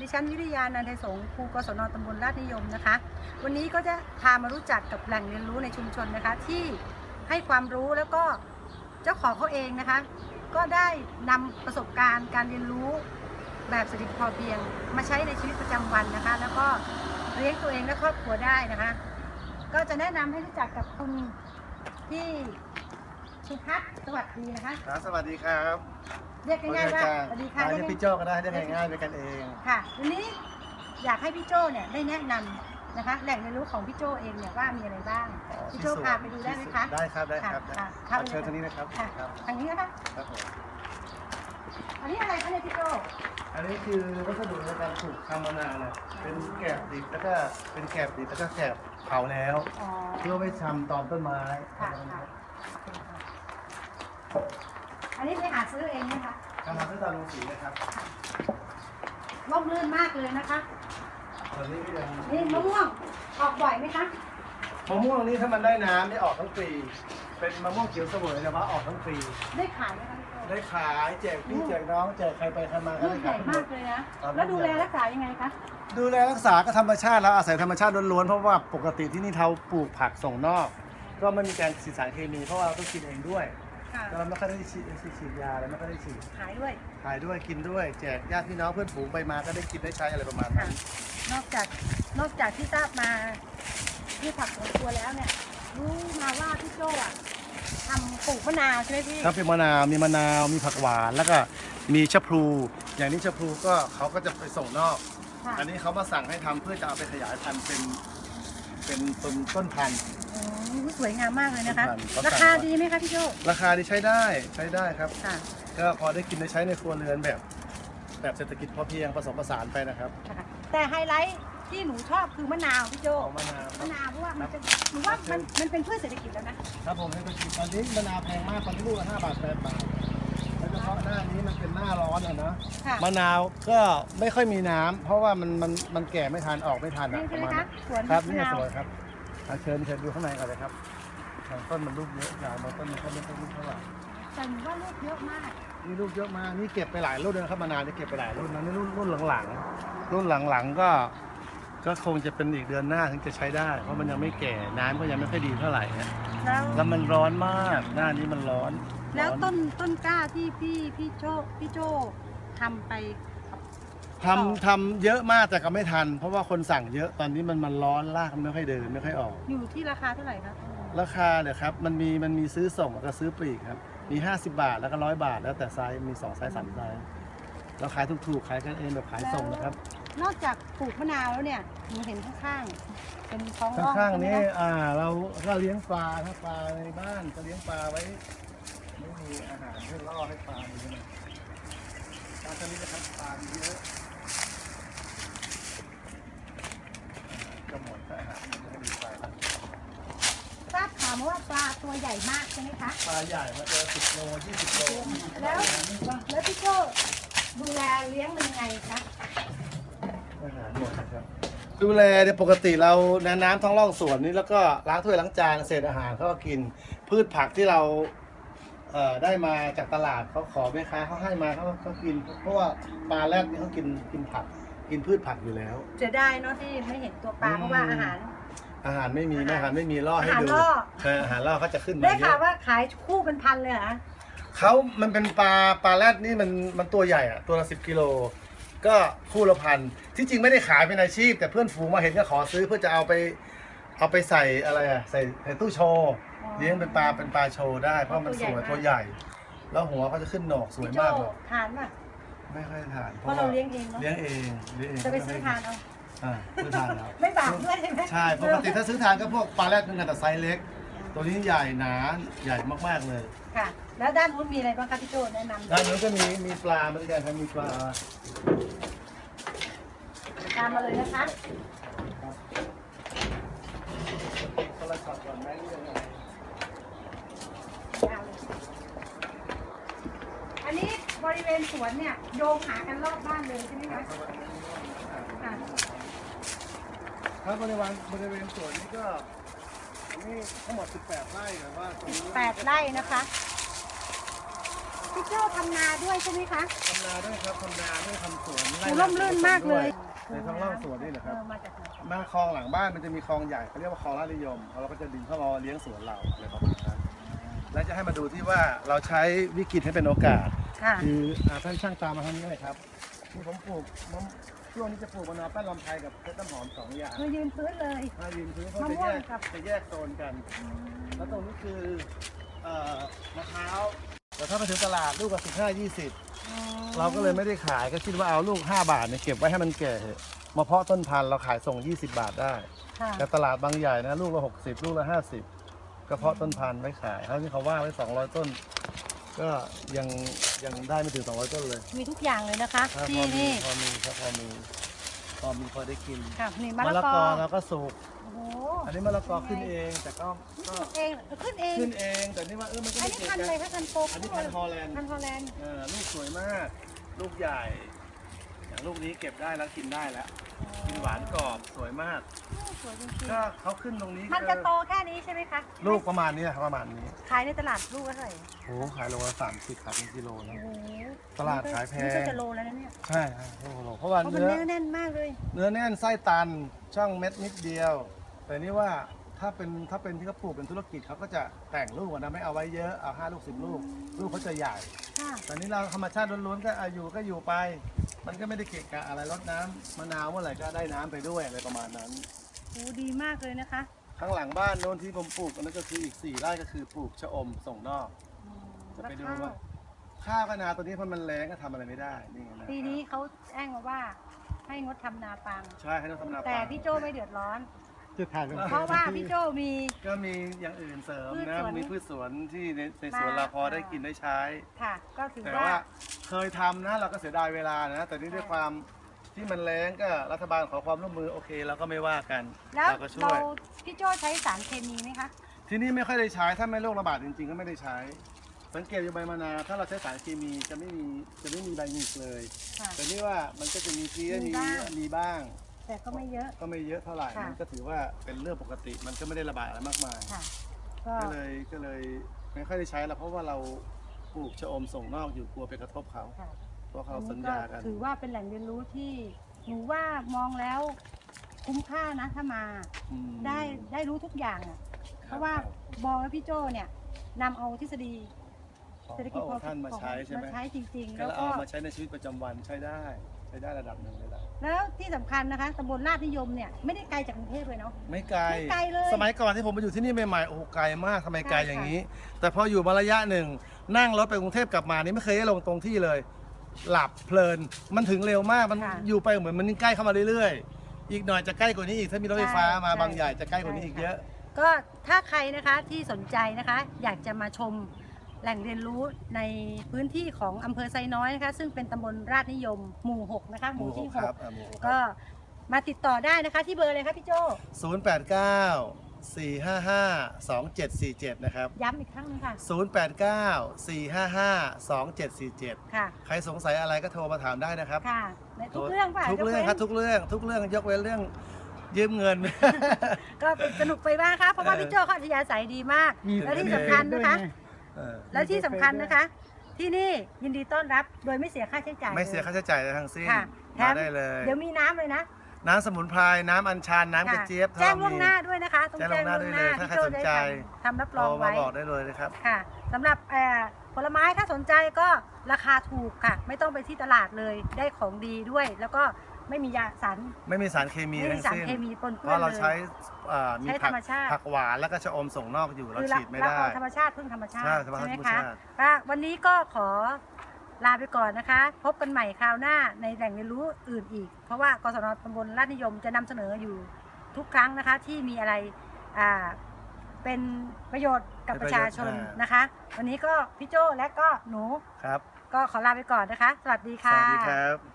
ดิฉันวิริยานันทสงฆ์ครูกศนตำบลราชนิยมนะคะ วันนี้ก็จะพามารู้จักกับแหล่งเรียนรู้ในชุมชนนะคะ ที่ให้ความรู้แล้วก็เจ้าของเขาเองนะคะ ก็ได้นำประสบการณ์การเรียนรู้แบบเศรษฐกิพอเพียง มาใช้ในชีวิตประจำวันนะคะ แล้วก็เลี้ยงตัวเองและครอบครัวได้นะคะ ก็จะแนะนำให้รู้จักกับคุณพี่สุพัฒน์สวัสดีนะคะสวัสดีครับ เรียกง่ายๆว่าสวัสดีค่ะเรีเรียยกกพี่โจ้ก็ได้เรียกง่ายๆเป็นกันเองค่ะวันนี้อยากให้พี่โจเนี่ยได้แนะนำนะคะ แหล่งเรียนรู้ของพี่โจเองเนี่ยว่ามีอะไรบ้างอ๋อพี่โจที่สวนพาไปดูได้ไหมคะได้ครับได้ครับค่ะได้ค่ะขอเชิญทางนี้นะครับค่ะครับทางนี้นะคะครับผมอันนี้อะไรคะเนี่ยพี่โจอันนี้คือวัสดุในการปลูกทำมะนาวเนี่ยเป็นแกบดิบแล้วก็เป็นแกบดิบแล้วก็แกบเผาแล้วอ๋อเพื่อไว้ทำตอนต้นไม้ค่ะค่ะอันนี้ไปหา ซื้อเองไหมคะทำมาด้วยตาลงสีนะครับร่มรื่นมากเลยนะคะตอนนี้ก็ยังนี่มะม่วงออกบ่อยไหมคะมะม่วงนี่ถ้ามันได้น้ำได้ออกทั้งปี เป็นมะม่วงเขียวเสวยแต่ว่าออกทั้งปี ได้ขายไหมคะพี่โจได้ขายแจกพี่แจกน้องแจกใครไปใครมาก็ลูกได้ใหขาญ่ยหมมาด กเลยนะ ครับ แล้วดูแลรักษายังไงคะ ดูแลรักษาก็ธรรมชาติแล้วอาศัยธรรมชาติล้วนๆเพราะว่าปกติที่นี่เราปลูกผักส่งนอก ก็ไม่มีการฉีดสารเคมีเพราะว่าเราต้องกินเองด้วย ค่ะเราไม่ค่อยได้ฉีดฉีดยาอะไรไม่ค่อยได้ฉีดขายด้วยขายด้วยกินด้วยแจกญาติพี่น้องเพื่อนฝูงไปมาก็ได้กินได้ใช้อะไรประมาณค่ะนั้นนอกจากนอกจากที่ทราบมาที่ผักสวนครัวแล้วเนี่ย รู้มาว่าพี่โจ้อะทำปลูกมะนาวใช่ไหมพี่ครับเป็นมะนาวมีมะนาวมีผักหวานแล้วก็มีชะพลู อย่างนี้ชะพลูก็เขาก็จะไปส่งนอก ค่ะอันนี้เขามาสั่งให้ทำเพื่อจะเอาไปขยายพันธุ์เป็นเป็นต้นต้นพันธุ์โอ้ สวยงามมากเลยนะคะเขาสั่งราคาดีไหมคะพี่โจ้ราคาที่ใช้ได้ใช้ได้ครับ ค่ะ ก็พอได้กินได้ใช้ในครัวเรือนแบบ แบบเศรษฐกิจพอเพียงผสมผสานไปนะครับค่ะแต่ไฮไลท์ที่หนูชอบคือมะนาวพี่โจ้เอามะนาวมะนาวเพราะว่ามันจะหนูว่ามันมันเป็นพืชเศรษฐกิจแล้วนะครับผมเศรษฐกิจตอนนี้มะนาวแพงมากตอนนี้ลูกละห้าบาทแปดบาทโดยเฉพาะหน้านี้มันเป็นหน้าร้อนอะนะค่ะมะนาวก็ไม่ค่อยมีน้ำเพราะว่ามันมันมันแก่ไม่ทันออกไม่ทันอะนี่ปใช่ระไหมมาณคะนั้นสวนครับมะนี่นาวสวยครับอะ เชิญเชิญดูข้างในก่อนเลยครับบางต้นมันลูกเยอะอย่างบางต้นมันก็ไม่ค่อยลูกเท่าไหร่แต่หนูว่าลูกเยอะมาก นี่ลูกเยอะมากนี่เก็บไปหลายรุ่นเลยนะครับมะนาวนี่เก็บไปหลายรุ่นนะนี่รุ่นรุ่นหลังๆ รุ่นหลังๆก็ ก็คงจะเป็นอีกเดือนหน้าถึงจะใช้ได้ เพราะมันยังไม่แก่น้ำก็ยังไม่ค่อยดีเท่าไหร่ฮะแล้วแล้วมันร้อนมากหน้านี้มันร้อนแล้วร้อน ต้นต้นกล้าที่พี่พี่โจ้พี่โจ้ทำไปกับ ทำทำเยอะมากแต่ก็ไม่ทัน เพราะว่าคนสั่งเยอะตอนนี้มันมันร้อนรากมันไม่ค่อยเดินไม่ค่อยออก อยู่ที่ราคาเท่าไหร่คะราคาเนี่ยครับมันมีมันมีซื้อส่งแล้วก็ซื้อปลีกครับมี 50 บาทแล้วก็ร้อยบาท แล้วแต่ไซส์มี2ไซส์สามไซส์เราขายถูกๆขายกันเองแบบขายส่งนะครับ นอกจากปลูกมะนาวแล้วเนี่ยหนูเห็นข้างๆเป็นท้องร่องข้างๆใช่นี้ไหมคะอ่าเราก็เลี้ยงปลาถ้าปลาในบ้านจะเลี้ยงปลาไว้ไม่มีอาหารเพื่อล่อให้ปลามีใช่ไหมปลาชนิดนะครับปลามีเยอะก็หมดก็อาหารมันจะไม่มีปลาละ ทราบข่าวมาว่าปลาตัวให ญ่มากใช่ไหมคะ ปลาใหญ่มาเจอ10โล20โลแล้วแล้วพี่โจ้ดูแลเลี้ยงมันยังไงคะอาหารหมดนะครับดูแลเนี่ยปกติเราในน้ำท้องร่องสวนนี่แล้วก็ล้างถ้วยล้างจานเศษอาหารเขาก็กิน พืชผักที่เราเอ่อได้มาจากตลาดเขาขอแม่ค้าเขาให้มาเขาเขากิน เพราะว่าปลาแรดนี่เขากินกินผักกินพืชผักอยู่แล้วเสียดายเนาะที่ไม่เห็นตัวปลาอืมเพราะว่าอาหาร อาหารไม่มีแม่อาหารไม่มีล่อให้อาหารดูล่อ ใช่อาหารล่อเขาจะขึ้นมาได้เยข่าวอะว่าขายคู่เป็นพันเลยเหรอคะเขามันเป็นปลาปลาแรดนี่มันมันตัวใหญ่อะตัวละสิบกิโลก็คู่ละพันที่จริงไม่ได้ขายเป็นอาชีพ แต่เพื่อนฝูงมาเห็นก็ขอซื้อเพื่อจะเอาไปเอาไปใส่อะไรอะใส่ใส่ตู้โชว์เลี้ยงเป็นปลาเป็นปลาโชว์ได้เพราะมันสวยตัวใหญ่ แล้วหัวเขาจะขึ้นโหนกสวยพี่โจ้มากเลยทานป่ะไม่ค่อยทานเพราะเราเลี้ยงเองเนอะเลี้ยงเองเลี้ยงเองจะไปซื้อทานเอา อ่าซื้อทานแล้วไม่บาปด้วยใช่ไหมใช่ปกติถ้าซื้อทานก็พวกปลาแรดเป็นกันแต่ไซส์เล็ก ตัวนี้ใหญ่หนาใหญ่มากๆเลยค่ะ แล้วด้านนู้นมีอะไรบ้างคะพี่โจ้แนะนำด้านนู้นก็มีมีปลาเหมือนกันครับมีปลาตามมาเลยนะคะคนละช็อตก่อนไหมหรือยังไงยาวเลยอันนี้บริเวณสวนเนี่ยโยงหากันรอบบ้านเลยใช่ไหมคะค่ะ ครับบริเวณบริเวณสวนนี้ก็นี่ทั้งหมด 18 ไร่แต่ว่าตรงนี้แปดไร่นะคะพี่พี่โจ้ทำนาด้วยใช่ไหมคะ ทำนาด้วยครับทำนาด้วยทำสวนโอ้ร่มรื่นมากเลย ในท้องร่องสวนนี่แหละครับเออมาจากไหนมาคลองหลังบ้านมันจะมีคลองใหญ่เขาเรียกว่าคลองราชนิยมเราก็จะดึงเข้ามาเลี้ยงสวนเราอะไรประมาณนั้นและจะให้มาดูที่ว่าเราใช้วิกฤตให้เป็นโอกาส ค่ะ คืออ่าท่านช่างตามมาทางนี้เลยครับนี่ผมปลูกมะ ช่วงนี้จะปลูกมะนาวแป้นลำไทยกับเพชรน้ำหอมสองอย่างคือยืนพื้นเลยถ้ายืนพื้นเขามะจะม่แยวงกกับ จะแยกโซนกัน แล้วตรงนี้คือเอ่อมะพร้าวแต่ถ้าไปถึงตลาดลูกละสิบห้ายี่สิบอ๋อเราก็เลยไม่ได้ขายก็คิดว่าเอาลูก 5 บาทเนี่ยเก็บไว้ให้มันแก่เถอะมาเพาะต้นพันธุ์เราขายส่ง 20 บาทได้ ค่ะแต่ตลาดบางใหญ่นะลูกละ 60 ลูกละ 50ก็เพาะต้นพันธุ์ไว้ขายเขาที่เขาว่าไว้ 200 ต้น ก็ยังยังได้ไม่ถึง 200 ต้นเลยมีทุกอย่างเลยนะคะถ้าพที่อมีนี่พอมีครับพอมีพอมีพอได้กินค่ะนี่มะมะละละกกออเราก็สุกโอ้โหอันนี้มะละกอขึ้นเองแต่ก็ปก็ลูกเองเหรอขึ้นเองขึ้นเองแต่นี่ว่าเออมันก็อันไม่นี้เก่งพันธุ์อะไรกันคะพันธุ์โปอันนี้พันธุ์ฮอลแลนด์พันธุ์ฮอลแลนด์เออลูกสวยมาก ลูกใหญ่ อย่างลูกนี้เก็บได้แล้วกินได้แล้ว กินหวานกรอบสวยมากโอ้สวยจริงก็เขาขึ้นตรงนี้ๆ มันจะโตแค่นี้ใช่ไหมคะลูกประมาณนี้ครับประมาณนี้ขายในตลาดลูกละเท่าไหร่โอ้ขายโลละสามสิบขายเป็นกิโลโอ้นะโหตลาดขายแพง นี่ก็จะโลแล้วนะเนี่ยใช่ครับโอ้โหเพราะว่าเพราะมันเนื้อเนื้อแน่นมากเลย เนื้อแน่นไส้ตันช่องเม็ดนิดเดียว แต่นี่ว่าถ้าเป็นถ้าเป็นที่เขาปลูกเป็นธุรกิจเขาก็จะแต่งลูกอะนะไม่เอาไว้เยอะเอาห้าลูกสิบลูก ลูกเขาจะใหญ่ค่ะ แต่นี่เราธรรมชาติล้วนๆก็อาอยู่ก็อยู่ไป มันก็ไม่ได้เกะกะอะไรรดน้ำมะนาวเมื่อไหร่ก็ได้น้ำไปด้วยอะไรประมาณนั้น โอ้ดีมากเลยนะคะข้างหลังบ้านโน้นที่ผมปลูกอันนั้นก็คืออีก4ไร่ก็คือปลูกชะอมส่งนอกจะไปดูว่า ข้าวก็นาตัวนี้เพราะมันแรงก็ทำอะไรไม่ได้นี่นะปีนี้เขาแจ้งมาว่าให้งดทำนาปัง ใช่ให้ต้องทำนาแต่ปังพี่โจไม่เดือดร้อน จะถ่ายลงเพราะว่าพี่โจมี ก็มีอย่างอื่นเสริมพืชนะสวนมีพืชสวนที่ในในสวนมาเราพอได้กินได้ใช้ ค่ะ ก็ถือแต่ว่าว่า เคยทำนะเราก็เสียดายเวลานะแต่นี่ด้วยความที่มันแรงก็รัฐบาลขอความร่วมมือโอเคเราก็ไม่ว่ากันแล้วเราก็ช่เราวย พี่โจใช้สารเคมีไหมคะที่นี่ไม่ค่อยได้ใช้ถ้าไม่โรคระบาดจริงๆ ก็ไม่ได้ใช้ สังเกตอยู่ใบมะนาวถ้าเราใช้สารเคมีจะไม่มีจะไม่มีใบหงิกเลย ค่ะ แต่นี่ว่ามันก็จะมีเพลี้ยมีมีบ้าง มีบ้าง แต่ก็ไม่เยอะ ก็ไม่เยอะเท่าไหร่ค่ะ มันก็ถือว่าเป็นเรื่องปกติ มันก็ไม่ได้ระบาดอะไรมากมาย ค่ะ ก็ก็เลยก็เลยไม่ค่อยได้ใช้แล้วเพราะว่าเรา ปลูกชะอมส่งนอกอยู่กลัวไปกระทบเขาค่ะเพราะเขาอันสัญนี้ก็ญากัน ถือว่าเป็นแหล่งเรียนรู้ที่หนูว่ามองแล้วคุ้มค่านะถ้ามาอืมได้ได้รู้ทุกอย่างอะเพราะว่าบอลและพี่โจเนี่ยนำเอาทฤษฎีของเศรษฐพกิจระพอองค์ท่านมาของใช้ใช่ไหมมาใช้จริง ๆ ก็แล้วเอาก็มาใช้ในชีวิตประจำวันใช้ได้ใช้ได้ระดับหนึ่งเลยล่ะแล้วที่สำคัญนะคะตำบลลาดนิยมเนี่ยไม่ได้ไกลจากกรุงเทพเลยเนาะ ไม่ไกล ไม่ไกลเลยสมัยก่อนที่ผมมาอยู่ที่นี่ใหม่ๆโอ้โหไกลมากทำไมไกลใช่ค่ะอย่างนี้ แต่พออยู่มาระยะหนึ่ง นั่งรถไปกรุงเทพกลับมานี่ไม่เคยได้ลงตรงที่เลย หลับเพลิน มันถึงเร็วมากมันอยู่ไปเหมือนมันใกล้เข้ามาเรื่อยๆ อีกหน่อยจะใกล้กว่านี้อีกถ้ามีรถไฟฟ้ามาบางใหญ่จะใกล้กว่านี้อีกเยอะ ก็ถ้าใครนะคะที่สนใจนะคะ อยากจะมาชมแหล่งเรียนรู้ในพื้นที่ของอำเภอไซน้อยนะคะ ซึ่งเป็นตำบลราชนิยมหมู่ 6 นะคะ หมู่ที่ครับอ่าหมู่หก6ก็มาติดต่อได้นะคะที่เบอร์เลยครับพี่โจ ศูนย์แปดเก้า สี่ห้าห้าสองเจ็ดสี่เจ็ดนะครับ ย้ำอีกครั้งหนึงค่ะศูนย์แปดเก้าสี่ห้าห้าสองเจ็ดสี่เจ็ดค่ะ ใครสงสัยอะไรก็โทรมาถามได้นะครับ ค่ะในทุกเรื่องป่ะทุกเรื่องยว้นครับทุกเรื่องทุกเรื่องยกเว้นเรื่องยืมเงิน ก็สนุกไปบ้างค่ะ เพราะว่าเออพี่โจเขาอัธยาศัยดีมาก มีและที่สำคัญนะคะ เออและที่สำคัญนะคะ ที่นี่ยินดีต้อนรับโดยไม่เสียค่าใช้จ่ายไม่เสียลค่าใช้จ่ายอะไรทั้งสิ้นค่ะแถมามได้เลย เดี๋ยวมีน้ำเลยนะ น้ำสมุนไพรน้ำอัญชันน้ำกระเจี๊ยบค่ะแจ้งถ้ล่วงหน้าด้วยนะคะต้องแจ้งแจ้งล่ล่ววงงหหน้าน้าได้เลยถ้าพี่โจใครสนได้ใจทำทำรับรโทองรมาไว้บอกได้เลยนะครับค่ะสำหรับเอ่อผลไม้ถ้าสนใจก็ราคาถูกค่ะ ไม่ต้องไปที่ตลาดเลยได้ของดีด้วย แล้วก็ไม่มียาสารไม่มีสารเคมีไม่มีทั้งสารสิ้นเคมีปนเพเปื้อนราะเราเลยใช้อ่ามีใช้ผัธรรมชาติผักหวานแล้วก็ชะอมส่งนอกอยู่เราคือฉีดไม่เราได้เอาธรรมชาติพึ่งธรรมชาติใช่ธรรมชาติไหมธรรมคะชาติก็วันนี้ก็ขอ ลาไปก่อนนะคะ พบกันใหม่คราวหน้าในแหล่งเรียนรู้อื่นอีก เพราะว่ากศนตำบลราชนิยมจะนำเสนออยู่ทุกครั้งนะคะ ที่มีอะไรอ่าเป็นประโยชน์กับประชาชนนะคะ วันนี้ก็พี่โจและก็หนูครับ ก็ขอลาไปก่อนนะคะ สวัสดีสค่ะวัสดีครับ